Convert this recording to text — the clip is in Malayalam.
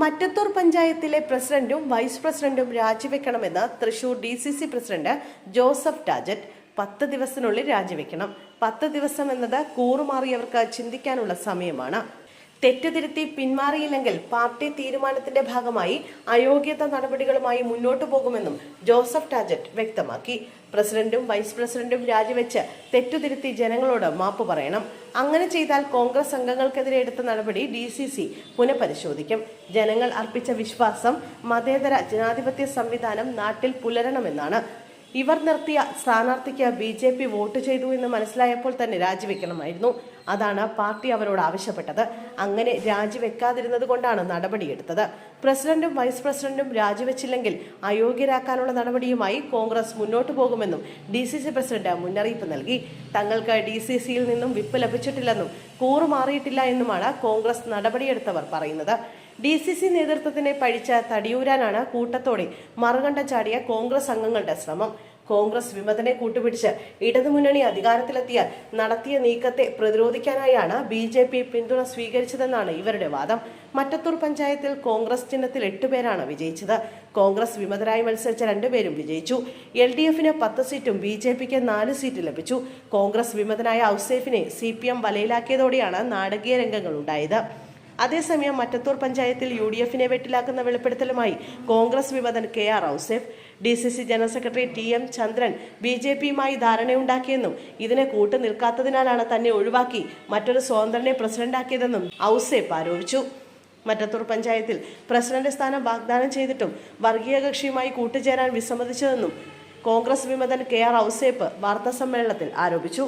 മറ്റത്തൂർ പഞ്ചായത്തിലെ പ്രസിഡന്റും വൈസ് പ്രസിഡന്റും രാജിവെക്കണമെന്ന് Thrissur D C C president Joseph Tajet പത്ത് ദിവസത്തിനുള്ളിൽ രാജിവെക്കണം. പത്ത് ദിവസം എന്നത് കൂറുമാറിയവർക്ക് ചിന്തിക്കാനുള്ള സമയമാണ്. തെറ്റുതിരുത്തി പിന്മാറിയില്ലെങ്കിൽ പാർട്ടി തീരുമാനത്തിന്റെ ഭാഗമായി അയോഗ്യത നടപടികളുമായി മുന്നോട്ടു പോകുമെന്നും ജോസഫ് ടാജറ്റ് വ്യക്തമാക്കി. പ്രസിഡന്റും വൈസ് പ്രസിഡന്റും രാജിവെച്ച് തെറ്റുതിരുത്തി ജനങ്ങളോട് മാപ്പ് പറയണം. അങ്ങനെ ചെയ്താൽ കോൺഗ്രസ് അംഗങ്ങൾക്കെതിരെ എടുത്ത നടപടി ഡി സി സി പുനഃപരിശോധിക്കും. ജനങ്ങൾ അർപ്പിച്ച വിശ്വാസം മതേതര ജനാധിപത്യ സംവിധാനം നാട്ടിൽ പുലരണമെന്നാണ് ഇവർ നിർത്തിയ സ്ഥാനാർത്ഥിക്ക് ബി ജെ പി വോട്ട് ചെയ്തു എന്ന് മനസ്സിലായപ്പോൾ തന്നെ രാജിവെക്കണമായിരുന്നു. അതാണ് പാർട്ടി അവരോട് ആവശ്യപ്പെട്ടത്. അങ്ങനെ രാജിവെക്കാതിരുന്നത് കൊണ്ടാണ് നടപടിയെടുത്തത്. പ്രസിഡന്റും വൈസ് പ്രസിഡന്റും രാജിവെച്ചില്ലെങ്കിൽ അയോഗ്യരാക്കാനുള്ള നടപടിയുമായി കോൺഗ്രസ് മുന്നോട്ടു പോകുമെന്നും ഡി സി സി പ്രസിഡന്റ് മുന്നറിയിപ്പ് നൽകി. തങ്ങൾക്ക് ഡി സി സിയിൽ നിന്നും വിപ്പ് ലഭിച്ചിട്ടില്ലെന്നും കൂറുമാറിയിട്ടില്ല എന്നുമാണ് കോൺഗ്രസ് നടപടിയെടുത്തവർ പറയുന്നത്. ഡി സി സി നേതൃത്വത്തിനെ പഴിച്ച തടിയൂരാനാണ് കൂട്ടത്തോടെ മറുകണ്ട ചാടിയ കോൺഗ്രസ് അംഗങ്ങളുടെ ശ്രമം. കോൺഗ്രസ് വിമതനെ കൂട്ടുപിടിച്ച് ഇടതുമുന്നണി അധികാരത്തിലെത്തിയാൽ നടത്തിയ നീക്കത്തെ പ്രതിരോധിക്കാനായാണ് ബി ജെ പി പിന്തുണ സ്വീകരിച്ചതെന്നാണ് ഇവരുടെ വാദം. മറ്റത്തൂർ പഞ്ചായത്തിൽ കോൺഗ്രസ് ചിഹ്നത്തിൽ എട്ടുപേരാണ് വിജയിച്ചത്. കോൺഗ്രസ് വിമതരായി മത്സരിച്ച രണ്ടുപേരും വിജയിച്ചു. എൽ ഡി എഫിന് പത്ത് സീറ്റും ബി ജെ പിക്ക് നാല് സീറ്റ് ലഭിച്ചു. കോൺഗ്രസ് വിമതനായ ഔസേഫിനെ സി പി എം വലയിലാക്കിയതോടെയാണ് നാടകീയ രംഗങ്ങൾ ഉണ്ടായത് അതേസമയം മറ്റത്തൂർ പഞ്ചായത്തിൽ യു ഡി എഫിനെ വെട്ടിലാക്കുന്ന വെളിപ്പെടുത്തലുമായി Congress വിമതൻ K R Ouseph D C C general secretary T M Chandran B J പിയുമായി ധാരണയുണ്ടാക്കിയെന്നും ഇതിനെ കൂട്ടു നിൽക്കാത്തതിനാലാണ് തന്നെ ഒഴിവാക്കി മറ്റൊരു സ്വതന്ത്രനെ പ്രസിഡന്റാക്കിയതെന്നും ഔസേഫ് ആരോപിച്ചു. മറ്റത്തൂർ പഞ്ചായത്തിൽ പ്രസിഡന്റ് സ്ഥാനം വാഗ്ദാനം ചെയ്തിട്ടും വർഗീയ കക്ഷിയുമായി കൂട്ടുചേരാൻ വിസമ്മതിച്ചതെന്നും കോൺഗ്രസ് വിമതൻ കെ ആർ ഔസേപ്പ് വാർത്താസമ്മേളനത്തിൽ ആരോപിച്ചു.